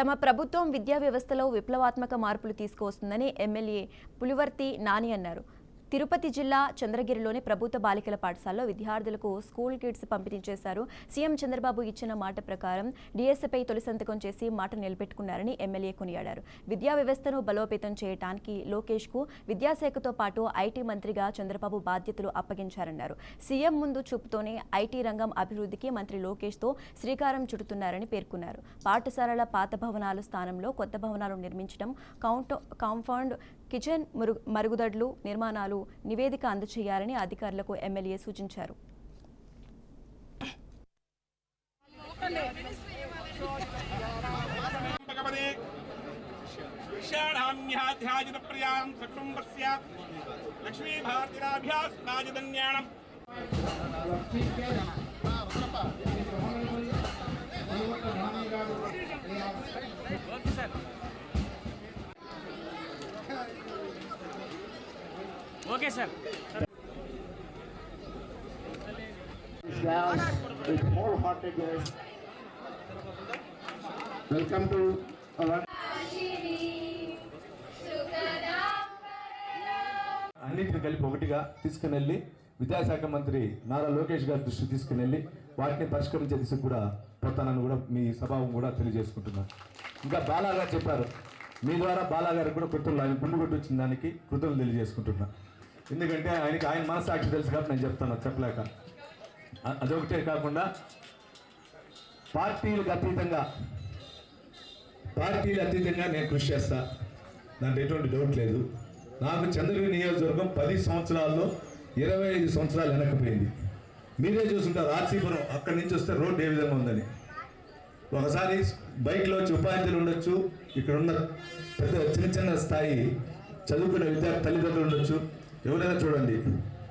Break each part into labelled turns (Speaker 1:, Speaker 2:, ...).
Speaker 1: తమ ప్రభుత్వం విద్యా వ్యవస్థలో విప్లవాత్మక మార్పులు తీసుకువస్తుందని ఎమ్మెల్యే పులివర్తి నాని అన్నారు. తిరుపతి జిల్లా చంద్రగిరిలోని ప్రభుత్వ బాలికల పాఠశాలలో విద్యార్థులకు స్కూల్ కిట్స్ పంపిణీ చేశారు సీఎం చంద్రబాబు ఇచ్చిన మాట ప్రకారం డిఎస్పై తొలి సంతకం చేసి మాట నిలబెట్టుకున్నారని ఎమ్మెల్యే కొనియాడారు. విద్యా వ్యవస్థను బలోపేతం చేయడానికి లోకేష్కు విద్యాశాఖతో పాటు ఐటీ మంత్రిగా చంద్రబాబు బాధ్యతలు అప్పగించారన్నారు. సీఎం ముందు చూపుతోనే ఐటీ రంగం అభివృద్ధికి మంత్రి లోకేష్తో శ్రీకారం చుడుతున్నారని పేర్కొన్నారు. పాఠశాలల పాత భవనాల స్థానంలో కొత్త భవనాలు నిర్మించడం కౌంట్ కాంపౌండ్ కిచెన్ మురుగు మరుగుదొడ్లు నిర్మాణాలు నివేదిక అందజేయాలని అధికారులకు ఎమ్మెల్యే సూచించారు.
Speaker 2: భగవతే రాజధన్యాణం
Speaker 3: ఓకే సార్
Speaker 4: to our
Speaker 5: అన్నింటిని కలిపి ఒకటిగా తీసుకుని వెళ్ళి విద్యాశాఖ మంత్రి నారా లోకేష్ గారి దృష్టికి తీసుకుని వెళ్ళి వాటిని పరిష్కరించే దిశకు కూడా పోతానని కూడా మీ స్వభావం కూడా తెలియజేసుకుంటున్నాను. ఇంకా బాలా గారు చెప్పారు. మీ ద్వారా బాలా గారికి కూడా కృతులు ఆయన గుండు కొట్టి వచ్చిన దానికి కృతులు తెలియజేసుకుంటున్నా. ఎందుకంటే ఆయనకి ఆయన మనసాక్షి తెలుసు కాబట్టి నేను చెప్తాను చెప్పలేక. అదొకటే కాకుండా పార్టీలకు అతీతంగా పార్టీలు అతీతంగా నేను కృషి చేస్తా. దాంట్లో ఎటువంటి డౌట్ లేదు. నాకు చంద్రగిరి నియోజకవర్గం పది సంవత్సరాల్లో ఇరవై ఐదు సంవత్సరాలు వెనక్కిపోయింది. మీరే చూసుంటారు ఆర్సీపురం అక్కడి నుంచి వస్తే రోడ్డు ఏ విధంగా ఉందని. ఒకసారి బైక్లో వచ్చి ఉపాధ్యాయులు ఉండొచ్చు ఇక్కడ ఉన్న పెద్ద చిన్న చిన్న స్థాయి చదువుకునే విద్యార్థి తల్లిదండ్రులు ఉండొచ్చు. ఎవరైనా చూడండి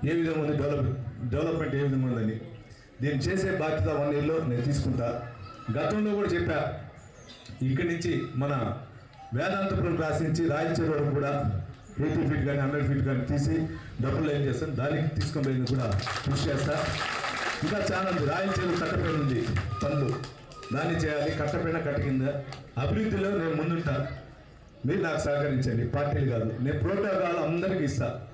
Speaker 5: ఏ విధంగా ఉంది డెవలప్ డెవలప్మెంట్ ఏ విధంగా ఉందని దీన్ని చేసే బాధ్యత వన్ ఇయర్లో నేను తీసుకుంటా. గతంలో కూడా చెప్పా ఇక్కడి నుంచి మన వేదాంతపురం రాసించి రాయచూరు వరకు కూడా ఎయిటీ ఫీట్ కానీ హండ్రెడ్ ఫీట్ కానీ తీసి డబ్బులు ఏం చేస్తాను. దానికి తీసుకొని పోయింది కూడా కృషి చేస్తా. ఇంకా చాలా ఉంది. రాయలచూరు కట్టపైన ఉంది పనులు. దాన్ని చేయాలి. కట్టపైన కట్ట కింద అభివృద్ధిలో నేను ముందుంటా. మీరు నాకు సహకరించండి. పార్టీలు కాదు. నేను ప్రోటోకాల్ అందరికీ ఇస్తాను